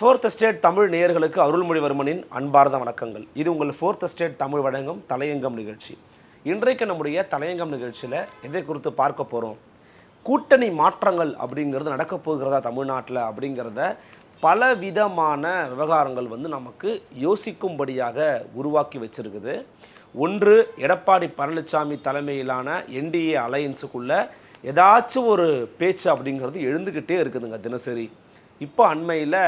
Fourth state Tamil நேயர்களுக்கு அருள்மொழிவர்மனின் அன்பார்ந்த வணக்கங்கள். இது உங்கள் ஃபோர்த் ஸ்டேட் தமிழ் வழங்கும் தலையங்கம் நிகழ்ச்சி. இன்றைக்கு நம்முடைய தலையங்கம் நிகழ்ச்சியில் எதை குறித்து பார்க்க போகிறோம் கூட்டணி மாற்றங்கள் அப்படிங்கிறது நடக்க போகிறதா தமிழ்நாட்டில் அப்படிங்கிறத பல விதமான விவகாரங்கள் வந்து நமக்கு யோசிக்கும்படியாக உருவாக்கி வச்சிருக்குது. ஒன்று எடப்பாடி பழனிசாமி தலைமையிலான என்டிஏ அலையன்ஸுக்குள்ள ஏதாச்சும் ஒரு பேச்சு அப்படிங்கிறது எழுந்துக்கிட்டே இருக்குதுங்க தினசரி. இப்போ அண்மையில்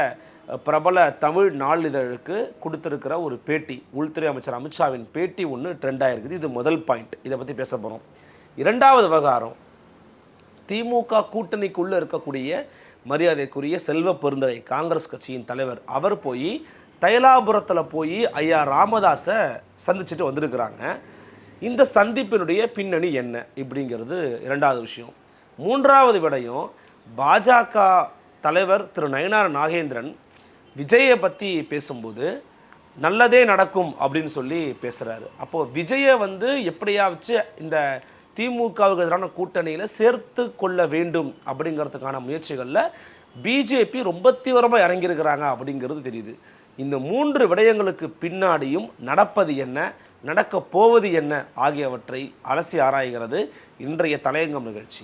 பிரபல தமிழ் நாளிதழுக்கு கொடுத்துருக்கிற ஒரு பேட்டி உள்துறை அமைச்சர் அமித்ஷாவின் பேட்டி ஒன்று ட்ரெண்ட் ஆகிருக்குது இது முதல் பாயிண்ட் இதை பற்றி பேச போகிறோம் இரண்டாவது விவகாரம் திமுக கூட்டணிக்குள்ளே இருக்கக்கூடிய மரியாதைக்குரிய செல்வ பெருந்தகை காங்கிரஸ் கட்சியின் தலைவர் அவர் போய் தைலாபுரத்தில் போய் ஐயா ராமதாஸை சந்திச்சுட்டு வந்திருக்கிறாங்க. இந்த சந்திப்பினுடைய பின்னணி என்ன இப்படிங்கிறது இரண்டாவது விஷயம். மூன்றாவது விடயம் பாஜக தலைவர் திரு நயனார் நாகேந்திரன் விஜயை பற்றி பேசும்போது நல்லதே நடக்கும் அப்படின்னு சொல்லி பேசுகிறாரு அப்போது விஜயை வந்து எப்படியாச்சு இந்த திமுகவுக்கு எதிரான கூட்டணியில் சேர்த்து கொள்ள வேண்டும் அப்படிங்கிறதுக்கான முயற்சிகளில் பிஜேபி ரொம்ப தீவிரமாக இறங்கியிருக்கிறாங்க அப்படிங்கிறது தெரியுது. இந்த மூன்று விடயங்களுக்கு பின்னாடியும் நடப்பது என்ன நடக்கப் போவது என்ன ஆகியவற்றை அலசி ஆராய்கிறது இன்றைய தலையங்கம் நிகழ்ச்சி.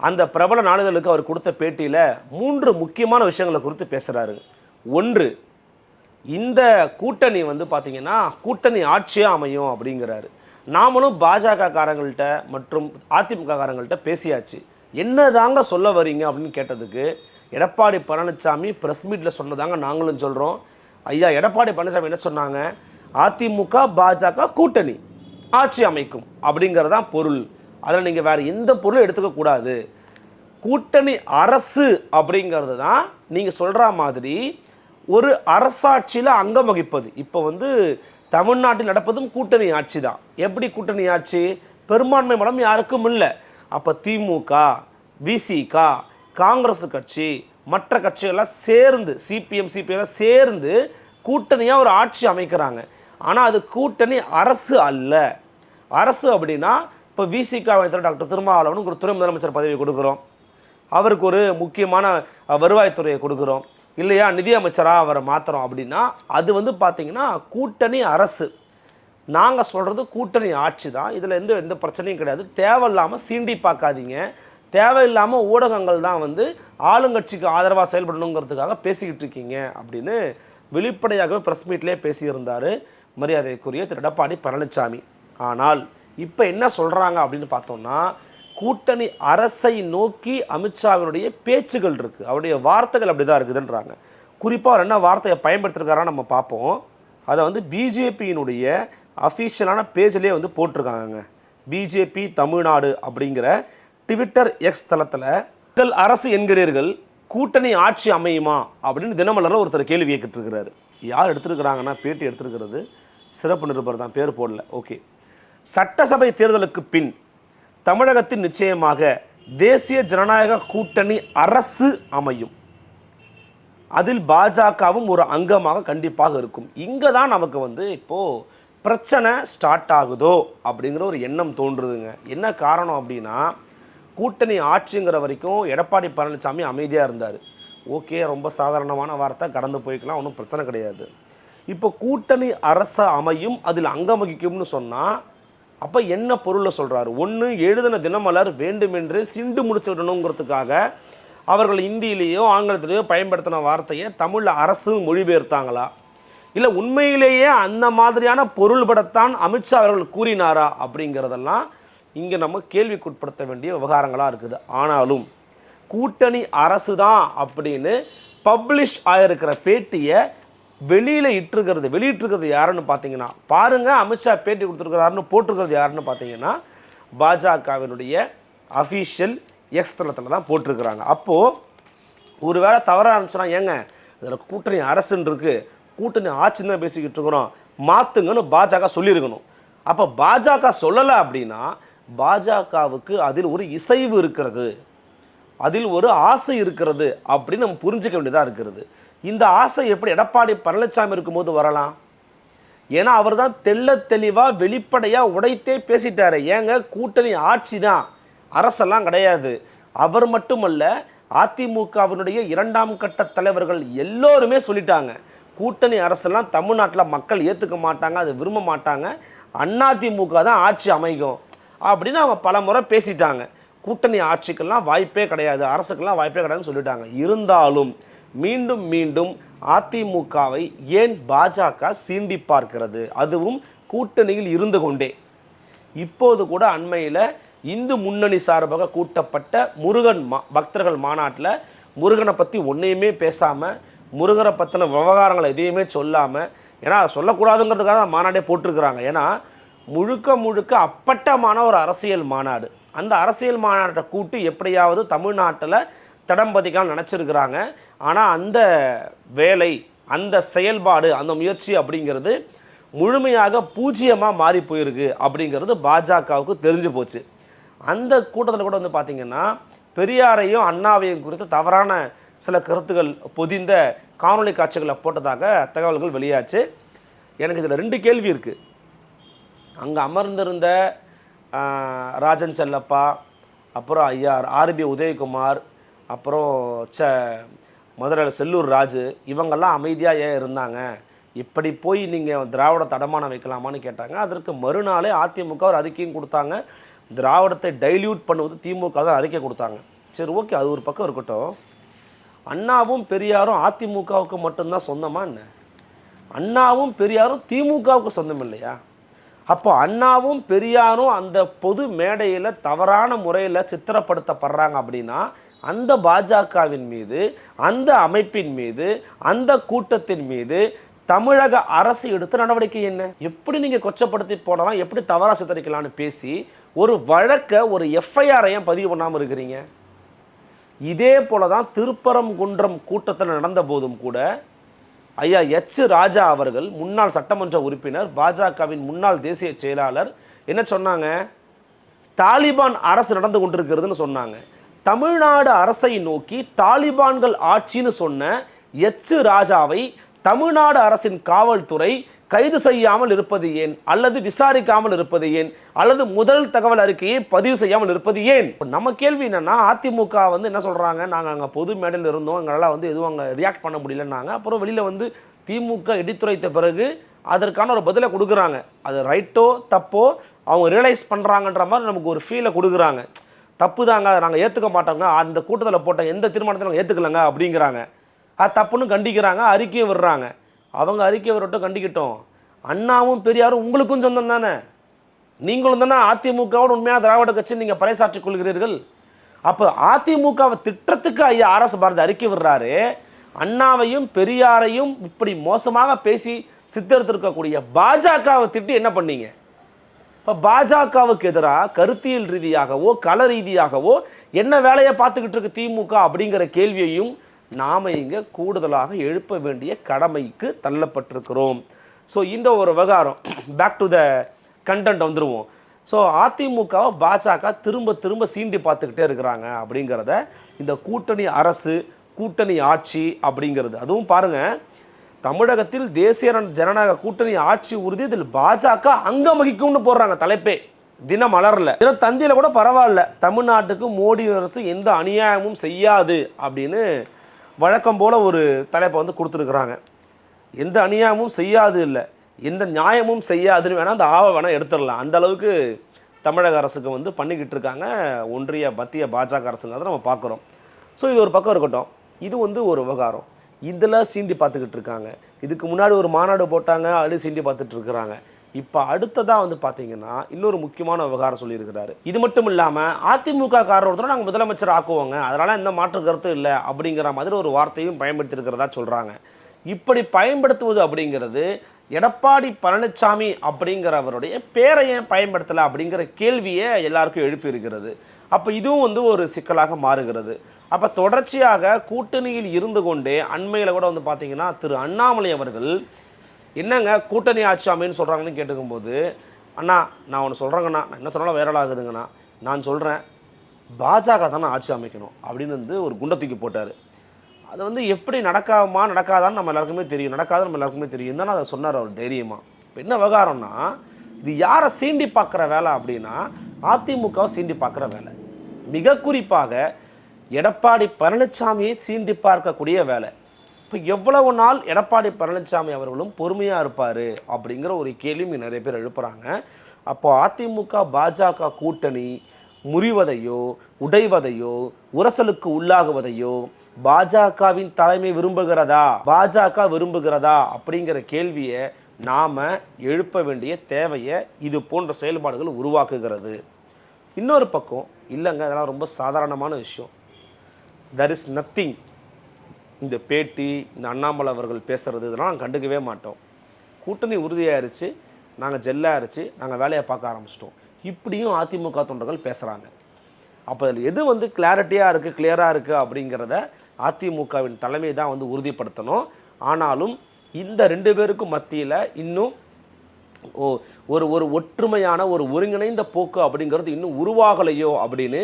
அந்த பிரபல நாளிதழுக்கு அவர் கொடுத்த பேட்டியில் மூன்று முக்கியமான விஷயங்களை குறித்து பேசுகிறாரு ஒன்று இந்த கூட்டணி வந்து பார்த்திங்கன்னா கூட்டணி ஆட்சியாக அமையும் அப்படிங்கிறாரு. நாமளும் பாஜக காரங்கள்ட்ட மற்றும் அதிமுக காரங்கள்ட்ட பேசியாச்சு. என்னதாங்க சொல்ல வரீங்க அப்படின்னு கேட்டதுக்கு எடப்பாடி பழனிசாமி ப்ரெஸ் மீட்டில் சொன்னதாங்க நாங்களும் சொல்கிறோம் ஐயா எடப்பாடி பழனிசாமி என்ன சொன்னாங்க? அதிமுக பாஜக கூட்டணி ஆட்சி அமைக்கும் அப்படிங்கிறது தான் பொருள். அதில் நீங்கள் வேறு எந்த பொருளும் எடுத்துக்கக்கூடாது கூட்டணி அரசு அப்படிங்கிறது தான் நீங்கள் சொல்கிற மாதிரி ஒரு அரசாட்சியில் அங்கம் வகிப்பது. இப்போ வந்து தமிழ்நாட்டில் நடப்பதும் கூட்டணி ஆட்சி தான். எப்படி கூட்டணி ஆட்சி? பெரும்பான்மை மடம் யாருக்கும் இல்லை. அப்போ திமுக விசிக காங்கிரஸ் கட்சி மற்ற கட்சிகள்லாம் சேர்ந்து சிபிஎம் சிபிஎம் சேர்ந்து கூட்டணியாக ஒரு ஆட்சி அமைக்கிறாங்க. ஆனால் அது கூட்டணி அரசு அல்ல. அரசு அப்படின்னா இப்போ விசிகா டாக்டர் திருமாவளவனுக்கு ஒரு துணை முதலமைச்சர் பதவி கொடுக்குறோம். அவருக்கு ஒரு முக்கியமான வருவாய்த்துறையை கொடுக்குறோம். இல்லையா நிதியமைச்சராக அவரை மாற்றுறோம் அப்படின்னா அது வந்து பார்த்திங்கன்னா கூட்டணி அரசு. நாங்கள் சொல்கிறது கூட்டணி ஆட்சி தான். இதில் எந்த எந்த பிரச்சனையும் கிடையாது. தேவையில்லாமல் சீண்டி பார்க்காதீங்க தேவையில்லாமல் ஊடகங்கள் தான் வந்து ஆளுங்கட்சிக்கு ஆதரவாக செயல்படணுங்கிறதுக்காக பேசிக்கிட்டு இருக்கீங்க அப்படின்னு வெளிப்படையாகவே ப்ரெஸ் மீட்லேயே பேசியிருந்தார் மரியாதைக்குரிய திரு எடப்பாடி பழனிசாமி ஆனால் இப்போ என்ன சொல்கிறாங்க அப்படின்னு பார்த்தோம்னா கூட்டணி அரசை நோக்கி அமித்ஷாவினுடைய பேச்சுகள் இருக்குது அவருடைய வார்த்தைகள் அப்படி தான் இருக்குதுன்றாங்க. குறிப்பாக அவர் என்ன வார்த்தையை பயன்படுத்திருக்காரா நம்ம பார்ப்போம். அதை வந்து பிஜேபியினுடைய அஃபீஷியலான பேஜ்லேயே வந்து போட்டிருக்காங்க பிஜேபி தமிழ்நாடு அப்படிங்கிற ட்விட்டர் எக்ஸ் தளத்தில் "நீங்கள் அரசு என்கிறீர்கள் கூட்டணி ஆட்சி அமையுமா? அப்படின்னு தினமலரில் ஒருத்தர் கேள்வி கேட்டுருக்கிறாரு யார் எடுத்திருக்கிறாங்கன்னா பேட்டி எடுத்திருக்கிறது சிறப்பு நிருபர் தான் பேர் போடல. ஓகே. சட்டசபை தேர்தலுக்கு பின் தமிழகத்தில் நிச்சயமாக தேசிய ஜனநாயக கூட்டணி அரசு அமையும். அதில் பாஜகவும் ஒரு அங்கமாக கண்டிப்பாக இருக்கும். இங்கே தான் நமக்கு வந்து இப்போது பிரச்சனை ஸ்டார்ட் ஆகுதோ அப்படிங்கிற ஒரு எண்ணம் தோன்றுதுங்க. என்ன காரணம் அப்படின்னா கூட்டணி ஆட்சிங்கிற வரைக்கும் எடப்பாடி பழனிசாமி அமைதியாக இருந்தார். ஓகே ரொம்ப சாதாரணமான வார்த்தை கடந்து போய்க்கலாம் ஒன்றும் பிரச்சனை கிடையாது. இப்போ கூட்டணி அரசு அமையும் அதில் அங்கம் வகிக்கும்னு சொன்னால் அப்போ என்ன பொருளை சொல்கிறாரு ஒன்று எழுதின தினமலர் வேண்டுமென்று சிண்டு முடிச்சு விடணுங்கிறதுக்காக அவர்கள் இந்தியிலேயோ ஆங்கிலத்திலேயோ பயன்படுத்தின வார்த்தையை தமிழில் அரசு மொழிபெயர்த்தாங்களா? இல்லை உண்மையிலேயே அந்த மாதிரியான பொருள்படத்தான் அமித்ஷா அவர்கள் கூறினாரா அப்படிங்கிறதெல்லாம் இங்கே நம்ம கேள்விக்குட்படுத்த வேண்டிய விவகாரங்களாக இருக்குது. ஆனாலும் கூட்டணி அரசு தான் அப்படின்னு பப்ளிஷ் ஆகிருக்கிற பேட்டியை வெளியில் இட்டுருக்கிறது வெளியிட்டிருக்கிறது யாருன்னு பார்த்தீங்கன்னா பாருங்கள் அமித்ஷா பேட்டி கொடுத்துருக்கிறாருன்னு போட்டிருக்கிறது யாருன்னு பார்த்தீங்கன்னா பாஜகவினுடைய அஃபீஷியல் எக்ஸ் தளத்தில் தான் போட்டிருக்கிறாங்க. அப்போது ஒருவேளை தவறாக இருந்துச்சுன்னா ஏங்க இதில் கூட்டணி அரசுன்னு இருக்குது கூட்டணி ஆட்சின்னு தான் பேசிக்கிட்டு இருக்கிறோம் மாற்றுங்கன்னு பாஜக சொல்லியிருக்கணும். அப்போ பாஜக சொல்லலை அப்படின்னா பாஜகவுக்கு அதில் ஒரு இசைவு இருக்கிறது அதில் ஒரு ஆசை இருக்கிறது அப்படின்னு நம்ம புரிஞ்சுக்க வேண்டியதாக இருக்கிறது. இந்த ஆசை எப்படி எடப்பாடி பழனிசாமி இருக்கும்போது வரலாம்? ஏன்னா அவர் தான் தெள்ள தெளிவாக வெளிப்படையாக உடைத்தே பேசிட்டாரு. ஏங்க கூட்டணி ஆட்சி தான் அரசெல்லாம் கிடையாது. அவர் மட்டுமல்ல அதிமுகவினுடைய இரண்டாம் கட்ட தலைவர்கள் எல்லோருமே சொல்லிட்டாங்க. கூட்டணி அரசெல்லாம் தமிழ்நாட்டில் மக்கள் ஏற்றுக்க மாட்டாங்க அதை விரும்ப மாட்டாங்க. அதிமுக தான் ஆட்சி அமைக்கும் அப்படின்னு அவங்க பல முறை பேசிட்டாங்க. கூட்டணி ஆட்சிக்கெல்லாம் வாய்ப்பே கிடையாது. அரசுக்கெல்லாம் வாய்ப்பே கிடையாதுன்னு சொல்லிட்டாங்க. இருந்தாலும் மீண்டும் மீண்டும் அதிமுகவை ஏன் பாஜக சீண்டி பார்க்கிறது? அதுவும் கூட்டணியில் இருந்து கொண்டே. இப்போது கூட அண்மையில் இந்து முன்னணி சார்பாக கூட்டப்பட்ட முருகன் மா பக்தர்கள் மாநாட்டில் முருகனை பற்றி ஒன்றையுமே பேசாமல் முருகனை பற்றின விவகாரங்களை எதையுமே சொல்லாமல் ஏன்னா அதை சொல்லக்கூடாதுங்கிறதுக்காக தான் மாநாடே போட்டிருக்கிறாங்க. ஏன்னா முழுக்க முழுக்க அப்பட்டமான ஒரு அரசியல் மாநாடு. அந்த அரசியல் மாநாட்டை கூட்டு எப்படியாவது தமிழ்நாட்டில் தடம் பதிக்காமல் நினச்சிருக்கிறாங்க. ஆனால் அந்த வேலை அந்த செயல்பாடு அந்த முயற்சி அப்படிங்கிறது முழுமையாக பூஜ்ஜியமாக மாறி போயிருக்கு அப்படிங்கிறது பாஜகவுக்கு தெரிஞ்சு போச்சு. அந்த கூட்டத்தில் கூட வந்து பார்த்திங்கன்னா பெரியாரையும் அண்ணாவையும் குறித்து தவறான சில கருத்துக்கள் பொதிந்த காணொளி காட்சிகளை போட்டதாக தகவல்கள் வெளியாச்சு. எனக்கு இதில் ரெண்டு கேள்வி இருக்குது அங்கே அமர்ந்திருந்த ராஜன் செல்லப்பா அப்புறம் ஐயா ஆர்பி உதயகுமார் அப்புறம் ச மதுரை செல்லூர் ராஜு இவங்கெல்லாம் அமைதியாக ஏன் இருந்தாங்க? இப்படி போய் நீங்கள் திராவிட தடமானம் வைக்கலாமான்னு கேட்டாங்க. அதற்கு மறுநாளே அதிமுக ஒரு அறிக்கையும் கொடுத்தாங்க. திராவிடத்தை டைல்யூட் பண்ணுவது திமுக தான் அறிக்கை கொடுத்தாங்க. சரி ஓகே அது ஒரு பக்கம் இருக்கட்டும். அண்ணாவும் பெரியாரும் அதிமுகவுக்கு மட்டும்தான் சொந்தமா என்ன? அண்ணாவும் பெரியாரும் திமுகவுக்கு சொந்தம் இல்லையா? அப்போ அண்ணாவும் பெரியாரும் அந்த பொது மேடையில் தவறான முறையில் சித்திரப்படுத்தப்படுறாங்க அப்படின்னா அந்த பாஜகவின் மீது அந்த அமைப்பின் மீது அந்த கூட்டத்தின் மீது தமிழக அரசு எடுத்த நடவடிக்கை என்ன? எப்படி நீங்கள் கொச்சப்படுத்தி போடலாம்? எப்படி தவறாக சித்தரிக்கலாம்னு பேசி ஒரு வழக்கை ஒரு எஃப்ஐஆரை ஏன் பதிவு பண்ணாமல் இருக்கிறீங்க? இதே போல தான் திருப்பரங்குன்றம் கூட்டத்தில் நடந்த போதும் கூட ஐயா எச் ராஜா அவர்கள் முன்னாள் சட்டமன்ற உறுப்பினர் பாஜகவின் முன்னாள் தேசிய செயலாளர் என்ன சொன்னாங்க? தாலிபான் அரசு நடந்து கொண்டிருக்கிறதுன்னு சொன்னாங்க. தமிழ்நாடு அரசை நோக்கி தாலிபான்கள் ஆட்சின்னு சொன்ன எச்சு ராஜாவை தமிழ்நாடு அரசின் காவல்துறை கைது செய்யாமல் இருப்பது ஏன்? அல்லது விசாரிக்காமல் இருப்பது ஏன்? அல்லது முதல் தகவல் அறிக்கையை பதிவு செய்யாமல் இருப்பது ஏன்? நம்ம கேள்வி என்னன்னா அதிமுக வந்து என்ன சொல்றாங்க? நாங்கள் அங்கே பொது மேடையில் இருந்தோம். எங்களால் வந்து எதுவும் அங்கே ரியாக்ட் பண்ண முடியலன்னாங்க. அப்புறம் வெளியில் வந்து திமுக இடித்துரைத்த பிறகு அதற்கான ஒரு பதிலை கொடுக்குறாங்க. அது ரைட்டோ தப்போ அவங்க ரியலைஸ் பண்ணுறாங்கன்ற மாதிரி நமக்கு ஒரு ஃபீலை கொடுக்குறாங்க. தப்பு தாங்க நாங்கள் ஏற்றுக்க மாட்டோங்க. அந்த கூட்டத்தில் போட்ட எந்த தீர்மானத்தை நாங்கள் ஏற்றுக்கலங்க அப்படிங்கிறாங்க. அது தப்புன்னு கண்டிக்கிறாங்க அறிக்கையை விடுறாங்க. அவங்க அறிக்கையை விடட்டும் கண்டிக்கட்டும். அண்ணாவும் பெரியாரும் உங்களுக்கும் சொந்தம் தானே? நீங்களும் தானே அதிமுகவோட உண்மையான திராவிட கட்சி நீங்கள் பறைசாற்றிக் கொள்கிறீர்கள்? அப்போ அதிமுகவை திட்டத்துக்கு ஐயா ஆர்எஸ் பாரதி அறிக்கை விடுறாரு. அண்ணாவையும் பெரியாரையும் இப்படி மோசமாக பேசி சித்தரித்திருக்கக்கூடிய பாஜகவை திட்டி என்ன பண்ணீங்க? இப்போ பாஜகவுக்கு எதிராக கருத்தியல் ரீதியாகவோ கல ரீதியாகவோ என்ன வேலையை பார்த்துக்கிட்டு இருக்கு திமுக அப்படிங்கிற கேள்வியையும் நாம் இங்கே கூடுதலாக எழுப்ப வேண்டிய கடமைக்கு தள்ளப்பட்டிருக்கிறோம். ஸோ இந்த ஒரு விவகாரம் பேக் டு த கண்டென்ட் வந்துடுவோம் ஸோ அதிமுகவை பாஜக திரும்ப திரும்ப சீண்டி பார்த்துக்கிட்டே இருக்கிறாங்க அப்படிங்கிறத இந்த கூட்டணி அரசு கூட்டணி ஆட்சி அப்படிங்கிறது. அதுவும் பாருங்கள் தமிழகத்தில் தேசிய ஜனநாயக கூட்டணி ஆட்சி உறுதி இதில் பாஜக அங்கம் வகிக்கும்னு போடுறாங்க தலைப்பே. தினம் மலர்ல தினம் தந்தியில் கூட பரவாயில்ல. தமிழ்நாட்டுக்கு மோடி அரசு எந்த அநியாயமும் செய்யாது அப்படின்னு வழக்கம் போல் ஒரு தலைப்பை வந்து கொடுத்துருக்குறாங்க. எந்த அநியாயமும் செய்யாது இல்லை. எந்த நியாயமும் செய்யாதுன்னு வேணால் அந்த ஆவை வேணால் எடுத்துடலாம். அந்த அளவுக்கு தமிழக அரசுக்கு வந்து பண்ணிக்கிட்டு இருக்காங்க. ஒன்றிய மத்திய பாஜக அரசுங்கிறத நம்ம பார்க்குறோம். ஸோ இது ஒரு பக்கம் இருக்கட்டும். இது வந்து ஒரு விவகாரம். இதெல்லாம் சீண்டி பார்த்துக்கிட்டு இருக்காங்க. இதுக்கு முன்னாடி ஒரு மாநாடு போட்டாங்க அது சீண்டி பார்த்துட்டு இருக்கிறாங்க. இப்போ அடுத்ததாக வந்து பார்த்தீங்கன்னா இன்னொரு முக்கியமான விவகாரம் சொல்லியிருக்கிறாரு. இது மட்டும் இல்லாமல் அதிமுக காரர் ஒருத்தர் நாங்கள் முதலமைச்சர் ஆக்குவோங்க. அதனால் எந்த மாற்று கருத்து இல்லை அப்படிங்கிற மாதிரி ஒரு வார்த்தையும் பயன்படுத்தியிருக்கிறதா சொல்கிறாங்க இப்படி பயன்படுத்துவது அப்படிங்கிறது எடப்பாடி பழனிசாமி அப்படிங்கிறவருடைய பேரை ஏன் பயன்படுத்தலை அப்படிங்கிற கேள்வியை எல்லாருக்கும் எழுப்பியிருக்கிறது. அப்போ இதுவும் வந்து ஒரு சிக்கலாக மாறுகிறது. அப்போ தொடர்ச்சியாக கூட்டணியில் இருந்து கொண்டே அண்மையில் கூட வந்து பார்த்தீங்கன்னா திரு அண்ணாமலை அவர்கள் என்னங்க கூட்டணி ஆட்சி அமைன்னு சொல்கிறாங்கன்னு கேட்டுக்கும்போது அண்ணா நான் ஒன்று சொல்கிறேங்கண்ணா நான் என்ன சொன்னாலும் வைரல் ஆகுதுங்கண்ணா. நான் சொல்கிறேன் பாஜக தானே ஆட்சி அமைக்கணும். அப்படின்னு வந்து ஒரு குண்டை தூக்கி போட்டார். அது வந்து எப்படி நடக்காமா நடக்காதான்னு நம்ம எல்லாருக்குமே தெரியும். நடக்காதுன்னு நம்ம எல்லாருக்குமே தெரியும். தானே அதை சொன்னார் அவர் தைரியமாக இப்போ என்ன விவகாரம்னா இது யாரை சீண்டி பார்க்குற வேலை அப்படின்னா அதிமுகவை சீண்டி பார்க்குற வேலை. மிக குறிப்பாக எடப்பாடி பழனிசாமியை சீண்டி பார்க்கக்கூடிய வேலை. இப்போ எவ்வளவு நாள் எடப்பாடி பழனிசாமி அவர்களும் பொறுமையாக இருப்பார் அப்படிங்கிற ஒரு கேள்வி நிறைய பேர் எழுப்புகிறாங்க அப்போ அதிமுக பாஜக கூட்டணி முறிவதையோ உடைவதையோ உரசலுக்கு உள்ளாகுவதையோ பாஜகவின் தலைமை விரும்புகிறதா? பாஜக விரும்புகிறதா? அப்படிங்கிற கேள்வியை நாம் எழுப்ப வேண்டிய தேவையை இது போன்ற செயல்பாடுகள் உருவாக்குகிறது. இன்னொரு பக்கம் இல்லைங்க அதெல்லாம் ரொம்ப சாதாரணமான விஷயம். தர் இஸ் நத்திங் இந்த பேட்டி இந்த அண்ணாமலை அவர்கள் பேசுகிறது இதெல்லாம் நாங்கள் கண்டுக்கவே மாட்டோம். கூட்டணி உறுதியாயிருச்சு நாங்கள் ஜெல்லாயிருச்சு நாங்கள் வேலையை பார்க்க ஆரம்பிச்சிட்டோம். இப்படியும் அதிமுக தொண்டர்கள் பேசுகிறாங்க அப்போ அதில் எது வந்து கிளாரிட்டியாக இருக்குது கிளியராக இருக்குது அப்படிங்கிறத அதிமுகவின் தலைமை தான் வந்து உறுதிப்படுத்தணும். ஆனாலும் இந்த ரெண்டு பேருக்கும் மத்தியில் இன்னும் ஓ ஒரு ஒரு ஒற்றுமையான ஒரு ஒருங்கிணைந்த போக்கு அப்படிங்கிறது இன்னும் உருவாகலையோ அப்படின்னு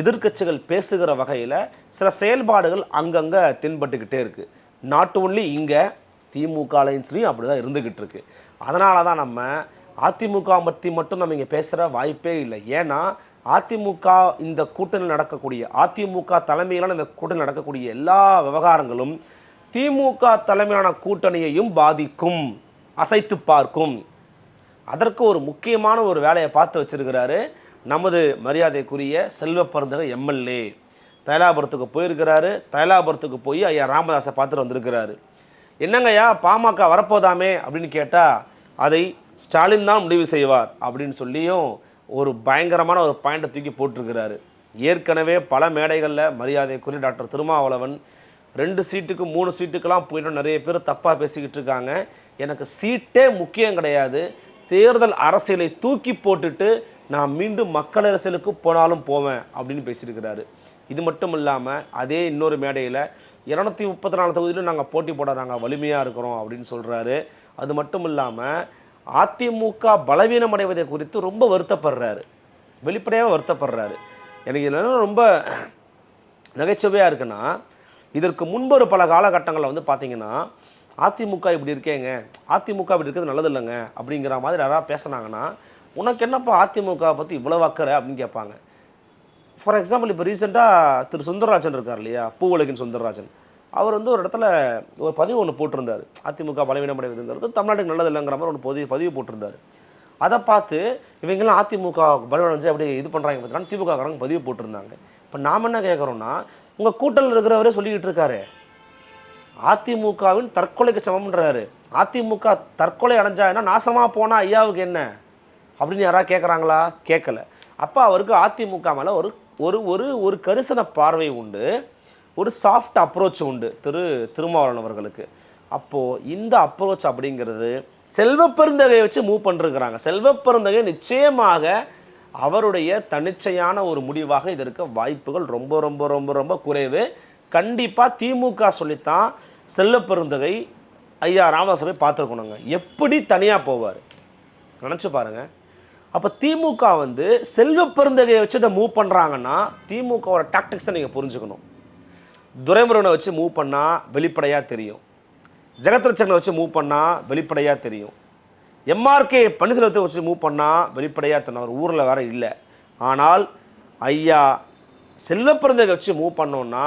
எதிர்க்கட்சிகள் பேசுகிற வகையில் சில செயல்பாடுகள் அங்கங்கே தென்பட்டுக்கிட்டே இருக்குது நாட் ஒன்லி இங்கே திமுக அலைன்ஸ்லையும் அப்படி தான் இருந்துக்கிட்டு இருக்கு. அதனால தான் நம்ம அதிமுக பற்றி மட்டும் நம்ம இங்கே பேசுகிற வாய்ப்பே இல்லை. ஏன்னா அதிமுக இந்த கூட்டணி நடக்கக்கூடிய அதிமுக தலைமையிலான இந்த கூட்டணி நடக்கக்கூடிய எல்லா விவகாரங்களும் திமுக தலைமையிலான கூட்டணியையும் பாதிக்கும். அசைத்து பார்க்கும். அதற்கு ஒரு முக்கியமான ஒரு வேலையை பார்த்து வச்சிருக்கிறாரு நமது மரியாதைக்குரிய செல்வ பருந்தக எம்எல்ஏ தைலாபுரத்துக்கு போயிருக்கிறாரு. தைலாபுரத்துக்கு போய் ஐயா ராமதாஸை பார்த்துட்டு வந்திருக்கிறாரு. என்னங்கய்யா பாமக வரப்போதாமே அப்படின்னு கேட்டால் அதை ஸ்டாலின் தான் முடிவு செய்வார் அப்படின்னு சொல்லியும் ஒரு பயங்கரமான ஒரு பாயிண்டை தூக்கி போட்டிருக்கிறாரு. ஏற்கனவே பல மேடைகளில் மரியாதைக்குரிய டாக்டர் திருமாவளவன் ரெண்டு சீட்டுக்கு மூணு சீட்டுக்கெல்லாம் போயிட்டு நிறைய பேர் தப்பாக பேசிக்கிட்டு இருக்காங்க. எனக்கு சீட்டே முக்கியம் கிடையாது. தேர்தல் அரசியலை தூக்கி போட்டுட்டு நான் மீண்டும் மக்கள் அரசியலுக்கு போனாலும் போவேன் அப்படின்னு பேசியிருக்கிறாரு. இது மட்டும் இல்லாமல் அதே இன்னொரு மேடையில் இரநூத்தி முப்பத்தி நாலு தொகுதியிலும் நாங்கள் போட்டி போட நாங்கள் வலிமையாக இருக்கிறோம் அப்படின்னு சொல்கிறாரு அது மட்டும் இல்லாமல் அதிமுக பலவீனம் அடைவதை குறித்து ரொம்ப வருத்தப்படுறாரு. வெளிப்படையாக வருத்தப்படுறாரு. எனக்கு இதில் ரொம்ப நகைச்சுவையாக இருக்குன்னா இதற்கு முன்பொரு பல காலகட்டங்களில் வந்து பார்த்திங்கன்னா அதிமுக இப்படி இருக்கேங்க அதிமுக இப்படி இருக்கிறது நல்லது இல்லைங்க அப்படிங்கிற மாதிரி யாராவது பேசுனாங்கன்னா உனக்கு என்னப்பா அதிமுக பற்றி இவ்வளோ அக்கறை அப்படின்னு கேட்பாங்க. ஃபார் எக்ஸாம்பிள் இப்போ ரீசெண்டாக திரு சுந்தரராஜன் இருக்கார் இல்லையா? பூவுலகின் சுந்தரராஜன். அவர் வந்து ஒரு இடத்துல ஒரு பதிவு ஒன்று போட்டிருந்தார். அதிமுக பலவீனமடைவதுங்கிறது தமிழ்நாட்டுக்கு நல்லது இல்லைங்கிற மாதிரி ஒன்று பதிவு பதிவு போட்டிருந்தார். அதை பார்த்து இவங்கெல்லாம் அதிமுக பலவீனம் அப்படி இது பண்ணுறாங்க பார்த்தீங்கன்னா திமுகக்காரங்க பதிவு போட்டிருந்தாங்க. இப்போ நாம் என்ன கேட்குறோம்னா உங்கள் கூட்டல் இருக்கிறவரே சொல்லிக்கிட்டு இருக்காரு. அதிமுகவின் தற்கொலைக்கு சமம்ன்றாரு. அதிமுக தற்கொலை அடைஞ்சாங்கன்னா நாசமாக போனால் ஐயாவுக்கு என்ன? அப்படின்னு யாராவது கேட்குறாங்களா கேட்கல அப்போ அவருக்கு அதிமுக மேலே ஒரு ஒரு ஒரு ஒரு கரிசன பார்வை உண்டு. ஒரு சாஃப்ட் அப்ரோச் உண்டு திரு திருமாவளவன் அவர்களுக்கு. அப்போது இந்த அப்ரோச் அப்படிங்கிறது செல்வப்பெருந்தகையை வச்சு மூவ் பண்ணிருக்கிறாங்க. செல்வப்பெருந்தகை நிச்சயமாக அவருடைய தனிச்சையான ஒரு முடிவாக இதற்கு வாய்ப்புகள் ரொம்ப ரொம்ப ரொம்ப ரொம்ப குறைவு. கண்டிப்பாக திமுக சொல்லித்தான் செல்வப்பெருந்தகை ஐயா ராமதாசரை பார்த்துருக்கணுங்க. எப்படி தனியாக போவார்? நினச்சி பாருங்கள் அப்போ திமுக வந்து செல்வ பெருந்தகையை வச்சு இதை மூவ் பண்ணுறாங்கன்னா திமுகவோட டாக்டிக்ஸை நீங்கள் புரிஞ்சுக்கணும். துரைமுருகனை வச்சு மூவ் பண்ணால் வெளிப்படையாக தெரியும். ஜெகத்ரட்சகனை வச்சு மூவ் பண்ணால் வெளிப்படையாக தெரியும். எம்ஆர்கே பன்னீர்செல்வத்தை வச்சு மூவ் பண்ணால் வெளிப்படையாக தெரியும். அவர் ஊரில் வேறு இல்லை. ஆனால் ஐயா செல்வப்பிறந்தகை வச்சு மூவ் பண்ணோன்னா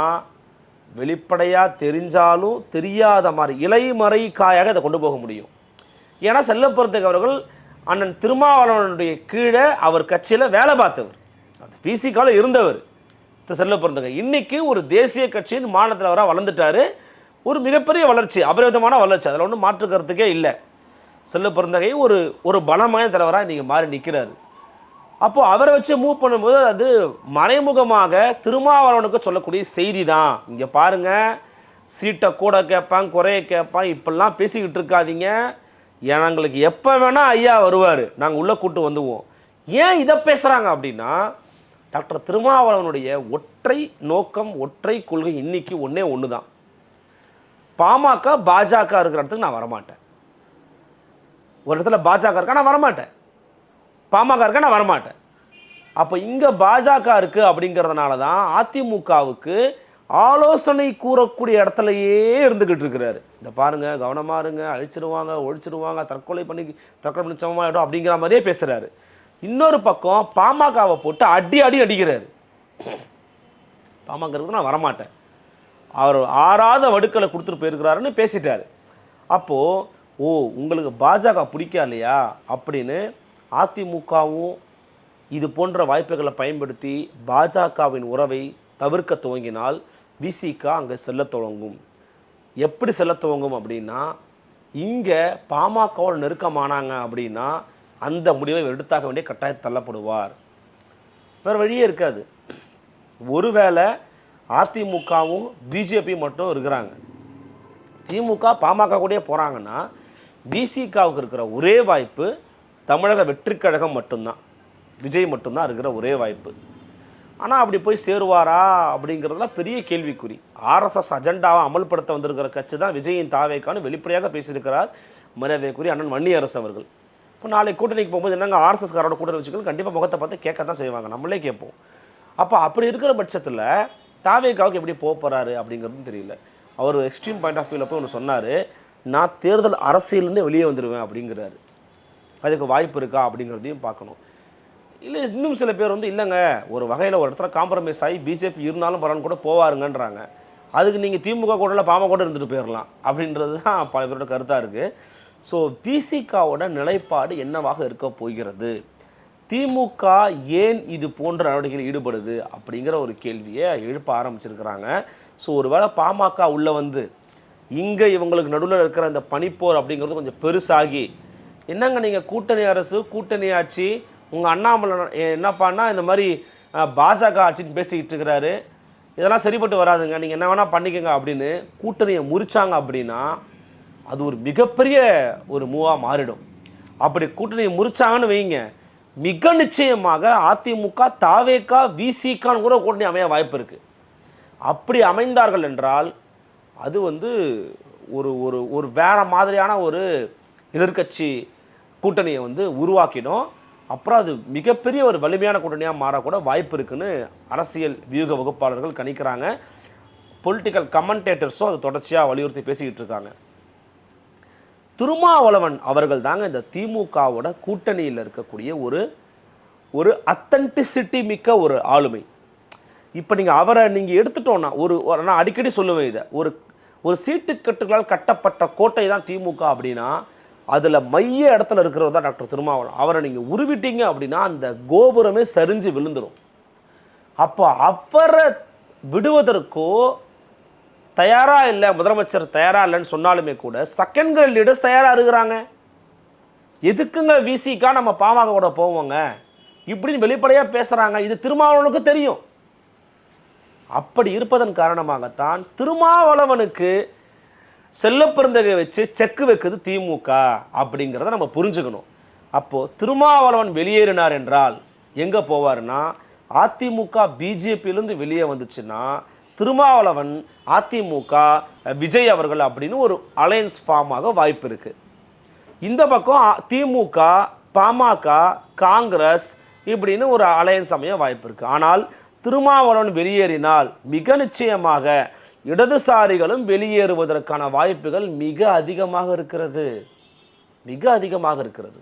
வெளிப்படையாக தெரிஞ்சாலும் தெரியாத மாதிரி இலைமறை காயாக இதை கொண்டு போக முடியும். ஏன்னா செல்லப்பொருத்தக அவர்கள் அண்ணன் திருமாவளவனுடைய கீழே அவர் கட்சியில் வேலை பார்த்தவர். அது பிசிக்கால இருந்தவர். செல்ல செல்லப்பொருத்தக இன்னைக்கு ஒரு தேசிய கட்சியின் மாநில தலைவராக வளர்ந்துட்டாரு. ஒரு மிகப்பெரிய வளர்ச்சி அபரிவிதமான வளர்ச்சி. அதில் ஒன்றும் மாற்றுக்கிறதுக்கே இல்லை. செல்ல பிறந்தகை ஒரு ஒரு பலமான தலைவராக இன்றைக்கி மாறி நிற்கிறாரு அப்போது அவரை வச்சு மூவ் பண்ணும்போது அது மறைமுகமாக திருமாவளவனுக்கு சொல்லக்கூடிய செய்தி தான் இங்கே பாருங்க. சீட்டை கூட கேட்பான் குறைய கேட்பான். இப்படிலாம் பேசிக்கிட்டு இருக்காதீங்க. எங்களுக்கு எப்போ வேணால் ஐயா வருவார். நாங்கள் உள்ளே கூட்டு வந்துவோம். ஏன் இதை பேசுகிறாங்க அப்படின்னா டாக்டர் திருமாவளவனுடைய ஒற்றை நோக்கம் ஒற்றை கொள்கை இன்னைக்கு ஒன்றே ஒன்று தான் பாமக பாஜக இருக்கிற இடத்துக்கு நான் வரமாட்டேன். ஒரு இடத்துல பாஜக இருக்கா நான் வரமாட்டேன். பாமக இருக்கா நான் வரமாட்டேன். அப்போ இங்கே பாஜக இருக்குது அப்படிங்கிறதுனால தான் அதிமுகவுக்கு ஆலோசனை கூறக்கூடிய இடத்துலையே இருந்துக்கிட்டு இருக்கிறாரு. இந்த பாருங்க கவனமா இருங்க அழிச்சிருவாங்க ஒழிச்சிருவாங்க தற்கொலை பண்ணி தற்கொலை பண்ணி சமமாயிடும் அப்படிங்கிற மாதிரியே பேசுகிறாரு இன்னொரு பக்கம் பாமகவை போட்டு அடி அடி அடிக்கிறாரு. பாமக நான் வரமாட்டேன். அவர் ஆறாத வடுக்களை கொடுத்துட்டு போயிருக்கிறாருன்னு பேசிட்டார். அப்போது ஓ உங்களுக்கு பாஜக பிடிக்கலையா அப்படின்னு அதிமுகவும் இது போன்ற வாய்ப்புகளை பயன்படுத்தி பாஜகவின் உறவை தவிர்க்க துவங்கினால் விசிகா அங்கே செல்ல துவங்கும். எப்படி செல்ல துவங்கும் அப்படின்னா இங்கே பாமகவோட நெருக்கமானாங்க அப்படின்னா அந்த முடிவை எடுத்தாக வேண்டிய கட்டாயம் தள்ளப்படுவார். வேறு வழியே இருக்காது. ஒருவேளை அதிமுகவும் பிஜேபி மட்டும் இருக்கிறாங்க. திமுக பாமக கூடயே போகிறாங்கன்னா விசிகாவுக்கு இருக்கிற ஒரே வாய்ப்பு தமிழக வெற்றிக்கழகம் மட்டும்தான். விஜய் மட்டும்தான் இருக்கிற ஒரே வாய்ப்பு. ஆனால் அப்படி போய் சேருவாரா அப்படிங்கிறதுலாம் பெரிய கேள்விக்குறி. ஆர்எஸ்எஸ் அஜெண்டாவை அமல்படுத்த வந்திருக்கிற கட்சி தான் விஜயின் தாவேக்கான்னு வெளிப்படையாக பேசியிருக்கிறார் மரியாதைக்குரிய அண்ணன் வன்னியரசு அவர்கள். இப்போ நாளைக்கு கூட்டணிக்கு போகும்போது என்னங்க ஆர்எஸ்எஸ் காரோட கூட்டணி வச்சுக்கள் கண்டிப்பாக முகத்தை பார்த்து கேட்க தான் செய்வாங்க. நம்மளே கேட்போம். அப்போ அப்படி இருக்கிற பட்சத்தில் தாவேக்காவுக்கு எப்படி போக போகிறாரு அப்படிங்கிறதும் தெரியல. அவர் எக்ஸ்ட்ரீம் பாயிண்ட் ஆஃப் வியூவில் போய் ஒன்று சொன்னார். நான் தேர்தல் அரசியலேருந்தே வெளியே வந்துடுவேன் அப்படிங்கிறாரு. அதுக்கு வாய்ப்பு இருக்கா அப்படிங்கிறதையும் பார்க்கணும். இல்லை இன்னும் சில பேர் வந்து இல்லைங்க ஒரு வகையில் ஒரு இடத்துல காம்ப்ரமைஸ் ஆகி பிஜேபி இருந்தாலும் பரவாயில்ல கூட போவாருங்கன்றாங்க. அதுக்கு நீங்கள் திமுக கூட இல்லை பாமக கூட இருந்துட்டு போயிடலாம் அப்படின்றது தான் பல பேரோட கருத்தாக இருக்குது ஸோ பிசிகாவோட நிலைப்பாடு என்னவாக இருக்க போகிறது? திமுக ஏன் இது போன்ற நடவடிக்கையில் ஈடுபடுது? அப்படிங்கிற ஒரு கேள்வியை எழுப்ப ஆரம்பிச்சிருக்கிறாங்க. ஸோ ஒருவேளை பாமக உள்ளே வந்து இங்கே இவங்களுக்கு நடுவில் இருக்கிற அந்த பனிப்போர் அப்படிங்கிறது கொஞ்சம் பெருசாகி என்னங்க நீங்கள் கூட்டணி அரசு கூட்டணி ஆட்சி உங்கள் அண்ணாமலை என்னப்பான்னா இந்த மாதிரி பாஜக ஆட்சின்னு பேசிக்கிட்டு இருக்கிறாரு. இதெல்லாம் சரிப்பட்டு வராதுங்க. நீங்கள் என்ன வேணால் பண்ணிக்கங்க அப்படின்னு கூட்டணியை முறிச்சாங்க அப்படின்னா அது ஒரு மிகப்பெரிய ஒரு மூவாக மாறிடும். அப்படி கூட்டணியை முறிச்சாங்கன்னு வைங்க. மிக நிச்சயமாக அதிமுக தாவேக்கா விசிகான்னு கூட கூட்டணி அமைய வாய்ப்பு இருக்குது அப்படி அமைந்தார்கள் என்றால் அது வந்து ஒரு ஒரு ஒரு வேறு மாதிரியான ஒரு எதிர்க்கட்சி கூட்டணியை வந்து உருவாக்கிடும். அப்புறம் அது மிகப்பெரிய ஒரு வலிமையான கூட்டணியாக மாறக்கூட வாய்ப்பு இருக்குன்னு அரசியல் வியூக வகுப்பாளர்கள் கணிக்கிறாங்க. பொலிட்டிக்கல் கமெண்டேட்டர்ஸும் அது தொடர்ச்சியாக வலியுறுத்தி பேசிக்கிட்டு இருக்காங்க. திருமாவளவன் அவர்கள் தாங்க இந்த திமுகவோட கூட்டணியில் இருக்கக்கூடிய ஒரு ஒரு அத்தன்டிசிட்டி மிக்க ஒரு ஆளுமை. இப்போ நீங்கள் அவரை நீங்கள் எடுத்துட்டோன்னா ஒரு ஒரு- நான் அடிக்கடி சொல்லுவேன் இதை. ஒரு ஒரு சீட்டுக்கட்டுகளால் கட்டப்பட்ட கோட்டை தான் திமுக அப்படின்னா அதில் மைய இடத்துல இருக்கிறவர் தான் டாக்டர் திருமாவளவன். அவரை நீங்கள் உருவிட்டீங்க அப்படின்னா அந்த கோபுரமே சரிஞ்சு விழுந்துடும் அப்போ அவரை விடுவதற்கோ தயாராக இல்லை முதலமைச்சர் தயாராக இல்லைன்னு சொன்னாலுமே கூட செகண்ட் லீடர்ஸ் தயாராக இருக்கிறாங்க. எதுக்குங்க விசிக்கா நம்ம பாமக கூட போவோங்க? இப்படின்னு வெளிப்படையாக பேசுகிறாங்க இது திருமாவளவனுக்கு தெரியும். அப்படி இருப்பதன் காரணமாகத்தான் திருமாவளவனுக்கு செல்லப்பிறந்தகை வச்சு செக்கு வைக்குது திமுக அப்படிங்கிறத நம்ம புரிஞ்சுக்கணும். அப்போது திருமாவளவன் வெளியேறினார் என்றால் எங்கே போவாருன்னா அதிமுக பிஜேபியிலேருந்து வெளியே வந்துச்சுன்னா திருமாவளவன் அதிமுக விஜய் அவர்கள் அப்படின்னு ஒரு அலையன்ஸ் ஃபார்மாக வாய்ப்பு இருக்குது இந்த பக்கம் திமுக பாமக காங்கிரஸ் இப்படின்னு ஒரு அலையன்ஸ் அமைய வாய்ப்பு இருக்குது ஆனால் திருமாவளவன் வெளியேறினால் மிக நிச்சயமாக இடதுசாரிகளும் வெளியேறுவதற்கான வாய்ப்புகள் மிக அதிகமாக இருக்கிறது. மிக அதிகமாக இருக்கிறது.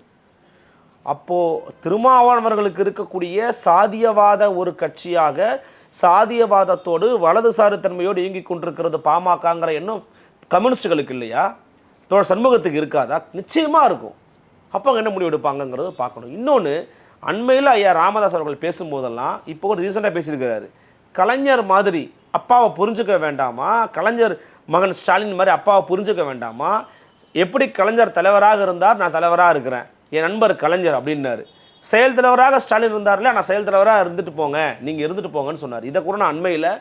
அப்போது திருமாவளவர்களுக்கு இருக்கக்கூடிய சாதியவாத ஒரு கட்சியாக சாதியவாதத்தோடு வலதுசாரித்தன்மையோடு இயங்கிக் கொண்டிருக்கிறது பாமகங்கிற எண்ணம் கம்யூனிஸ்டுகளுக்கு இல்லையா? தோழ சண்முகத்துக்கு இருக்காதா? நிச்சயமாக இருக்கும். அப்போ அவங்க என்ன முடிவு எடுப்பாங்கங்கிறத பார்க்கணும். இன்னொன்று அண்மையில் ஐயா ராமதாஸ் அவர்கள் பேசும்போதெல்லாம் இப்போ ஒரு ரீசெண்டாக பேசியிருக்கிறாரு. கலைஞர் மாதிரி அப்பாவை புரிஞ்சுக்க வேண்டாமா? கலைஞர் மகன் ஸ்டாலின் மாதிரி அப்பாவை புரிஞ்சுக்க வேண்டாமா? எப்படி கலைஞர் தலைவராக இருந்தார்? நான் தலைவராக இருக்கிறேன். என் நண்பர் கலைஞர் அப்படின்னாரு. செயல் தலைவராக ஸ்டாலின் இருந்தார்ல நான் செயல் தலைவராக இருந்துட்டு போங்க. நீங்கள் இருந்துட்டு போங்கன்னு சொன்னார். இதை கூட நான் அண்மையில்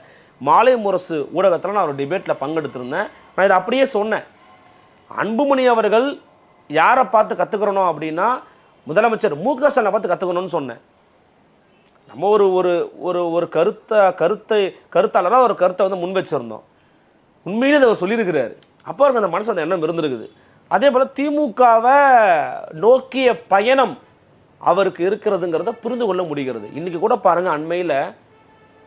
மாலை முரசு ஊடகத்தில் நான் ஒரு டிபேட்டில் பங்கெடுத்திருந்தேன். நான் இதை அப்படியே சொன்னேன். அன்புமணி அவர்கள் யாரை பார்த்து கற்றுக்கிறனோ அப்படின்னா முதலமைச்சர் மு க ஸ்டாலினை பார்த்து கற்றுக்கணும்னு சொன்னேன். நம்ம ஒரு ஒரு ஒரு ஒரு கருத்தை கருத்தை கருத்தாளராக ஒரு கருத்தை வந்து முன் வச்சிருந்தோம். உண்மையிலே அதை அவர் சொல்லியிருக்கிறாரு. அப்போ அவருக்கு அந்த மனசு அந்த எண்ணம் இருந்திருக்குது. அதே போல் திமுகவை நோக்கிய பயணம் அவருக்கு இருக்கிறதுங்கிறத புரிந்து கொள்ள முடிகிறது. இன்றைக்கி கூட பாருங்கள் அண்மையில்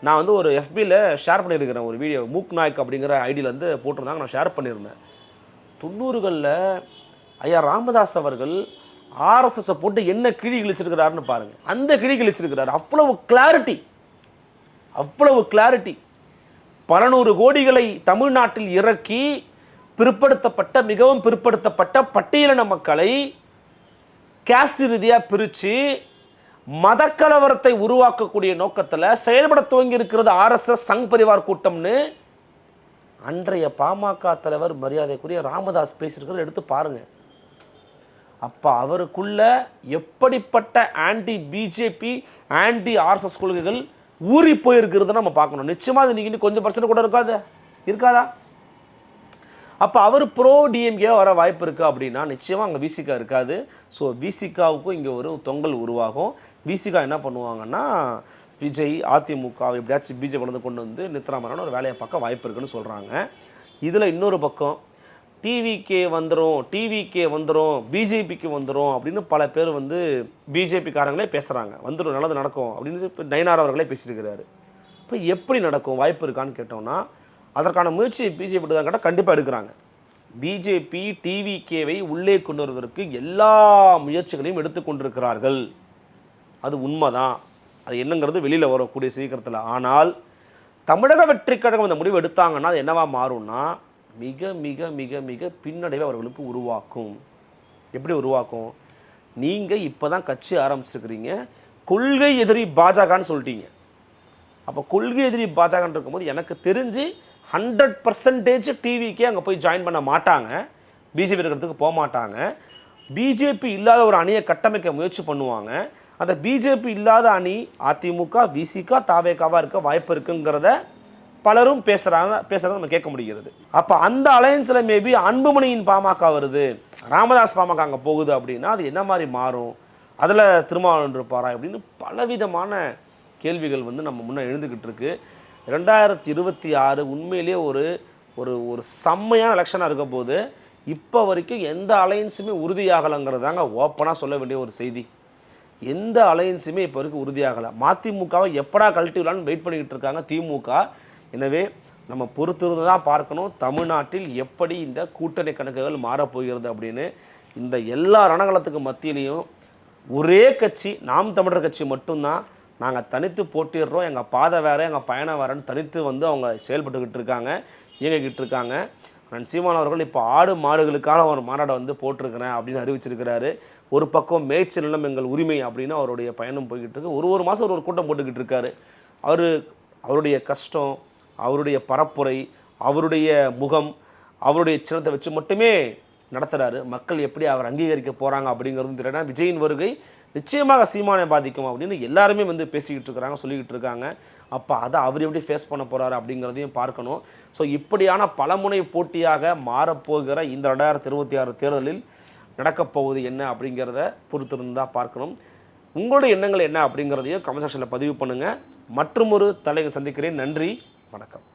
நான் வந்து ஒரு எஃபியில் ஷேர் பண்ணியிருக்கிறேன். ஒரு வீடியோ மூக் நாயக் அப்படிங்கிற ஐடியில் வந்து போட்டிருந்தாங்க. நான் ஷேர் பண்ணியிருந்தேன். தொண்ணூறுகளில் ஐயா ராமதாஸ் அவர்கள் ஆர்எஸ்எஸை போட்டு என்ன கிழி கிழிச்சிருக்கிறாருன்னு பாருங்க. அந்த கிழி கிழிச்சிருக்கிறார். அவ்வளவு கிளாரிட்டி அவ்வளவு கிளாரிட்டி பல நூறு கோடிகளை தமிழ்நாட்டில் இறக்கி பிற்படுத்தப்பட்ட மிகவும் பிற்படுத்தப்பட்ட பட்டியலின மக்களை கேஸ்ட் ரீதியாக பிரித்து மதக்கலவரத்தை உருவாக்கக்கூடிய நோக்கத்தில் செயல்பட துவங்கி இருக்கிறது ஆர்எஸ்எஸ் சங் பரிவார் கூட்டம்னு அன்றைய பாமக தலைவர் மரியாதைக்குரிய ராமதாஸ் பேசியிருக்கிறத எடுத்து பாருங்கள் அப்போ அவருக்குள்ள எப்படிப்பட்ட ஆன்டி பிஜேபி ஆன்டி ஆர்எஸ்எஸ் கொள்கைகள் ஊறி போயிருக்கிறது நம்ம பார்க்கணும். நிச்சயமாக அது நீங்கள் கொஞ்சம் பர்சன்ட் கூட இருக்காது. இருக்காதா? அப்போ அவர் ப்ரோ டிஎம்கே வர வாய்ப்பு இருக்குது அப்படின்னா நிச்சயமாக அங்கே விசிகா இருக்காது. ஸோ விசிகாவுக்கும் இங்கே ஒரு தொங்கல் உருவாகும். விசிகா என்ன பண்ணுவாங்கன்னா விஜய் அதிமுக எப்படியாச்சும் பிஜேபி வந்து கொண்டு வந்து நித்ராமரான ஒரு வேலையை பார்க்க வாய்ப்பு இருக்குன்னு சொல்கிறாங்க இதில் இன்னொரு பக்கம் டிவிகே வந்துடும் டிவிகே வந்துடும் பிஜேபிக்கு வந்துடும் அப்படின்னு பல பேர் வந்து பிஜேபிக்காரங்களே பேசுகிறாங்க வந்துடும் நல்லது நடக்கும் அப்படின்னு இப்போ நயனார் அவர்களே பேசியிருக்கிறாரு. இப்போ எப்படி நடக்கும்? வாய்ப்பு இருக்கான்னு கேட்டோம்னா அதற்கான முயற்சி பிஜேபி தான் கேட்டால் கண்டிப்பாக எடுக்கிறாங்க. பிஜேபி டிவிகேவை உள்ளே கொண்டு வருவதற்கு எல்லா முயற்சிகளையும் எடுத்துக்கொண்டிருக்கிறார்கள் அது உண்மைதான். அது என்னங்கிறது வெளியில் வரக்கூடிய சீக்கிரத்தில் ஆனால் தமிழக வெற்றி கழகம் இந்த முடிவு எடுத்தாங்கன்னா அது என்னவா மாறும்னா மிக மிக மிக மிக பின்னடைவை அவர்களுக்கு உருவாக்கும். எப்படி உருவாக்கும்? நீங்கள் இப்போ தான் கட்சி ஆரம்பிச்சிருக்கிறீங்க. கொள்கை எதிரி பாஜகன்னு சொல்லிட்டீங்க. அப்போ கொள்கை எதிரி பாஜகன்னு இருக்கும்போது எனக்கு தெரிஞ்சு ஹண்ட்ரட் பர்சன்டேஜ் டிவிக்கே அங்கே போய் ஜாயின் பண்ண மாட்டாங்க. பிஜேபி இருக்கிறதுக்கு போக மாட்டாங்க. பிஜேபி இல்லாத ஒரு அணியை கட்டமைக்க முயற்சி பண்ணுவாங்க. அந்த பிஜேபி இல்லாத அணி அதிமுக விசிகா தாவேகாவாக இருக்க வாய்ப்பு இருக்குங்கிறத பலரும் பேசுகிறாங்க பேசுகிறத நம்ம கேட்க முடிகிறது. அப்போ அந்த அலையன்ஸில் மேபி அன்புமணியின் பாமக வருது. ராமதாஸ் பாமக அங்கே போகுது அப்படின்னா அது என்ன மாதிரி மாறும்? அதில் திருமாவளவன் இருப்பாரா அப்படின்னு பலவிதமான கேள்விகள் வந்து நம்ம முன்னே எழுந்துக்கிட்டு இருக்கு. ரெண்டாயிரத்தி இருபத்தி ஆறு உண்மையிலேயே ஒரு ஒரு ஒரு செம்மையான எலெக்ஷனாக இருக்க போது இப்போ வரைக்கும் எந்த அலையன்ஸுமே உறுதியாகலைங்கிறது தாங்க ஓப்பனாக சொல்ல வேண்டிய ஒரு செய்தி. எந்த அலையன்ஸுமே இப்போ வரைக்கும் உறுதியாகலை. மதிமுகவை எப்படா கழட்டி விடலான்னு வெயிட் பண்ணிக்கிட்டு இருக்காங்க திமுக. எனவே நம்ம பொறுத்திருந்து தான் பார்க்கணும். தமிழ்நாட்டில் எப்படி இந்த கூட்டணி கணக்குகள் மாறப்போகிறது அப்படின்னு இந்த எல்லா ரணகலத்துக்கு மத்தியிலையும் ஒரே கட்சி நாம் தமிழர் கட்சி மட்டும்தான் நாங்கள் தனித்து போட்டிடுறோம் எங்கள் பாதை வேறு எங்கள் பயணம் வேறேன்னு தனித்து வந்து அவங்க செயல்பட்டுக்கிட்டு இருக்காங்க இயங்கிக்கிட்டு இருக்காங்க. நான் சீமான் அவர்கள் இப்போ ஆடு மாடுகளுக்கான ஒரு மாநாடை வந்து போட்டிருக்கிறேன் அப்படின்னு அறிவிச்சிருக்கிறாரு. ஒரு பக்கம் மேய்ச்சல் நிலம் எங்கள் உரிமை அப்படின்னு அவருடைய பயணம் போய்கிட்டு இருக்கு. ஒரு ஒரு மாதம் ஒரு ஒரு கூட்டம் போட்டுக்கிட்டு இருக்காரு. அவர் அவருடைய கஷ்டம் அவருடைய பரப்புரை அவருடைய முகம் அவருடைய சின்னத்தை வச்சு மட்டுமே நடத்துகிறாரு மக்கள் எப்படி அவர் அங்கீகரிக்க போகிறாங்க அப்படிங்கிறதும் தெரியல. விஜயின் வருகை நிச்சயமாக சீமானை பாதிக்கும் அப்படின்னு எல்லாருமே வந்து பேசிக்கிட்டு இருக்கிறாங்க சொல்லிக்கிட்டு இருக்காங்க. அப்போ அதை அவர் எப்படி ஃபேஸ் பண்ண போகிறாரு அப்படிங்கிறதையும் பார்க்கணும். ஸோ இப்படியான பலமுனை போட்டியாக மாறப்போகிற இந்த ரெண்டாயிரத்தி இருபத்தி ஆறு தேர்தலில் நடக்கப் போவது என்ன அப்படிங்கிறத பொறுத்திருந்து பார்க்கணும். உங்களுடைய எண்ணங்கள் என்ன அப்படிங்கிறதையும் கமெண்ட் செக்ஷனில் பதிவு பண்ணுங்கள் மற்றும் ஒரு தலைவர் சந்திக்கிறேன். நன்றி. வணக்கம்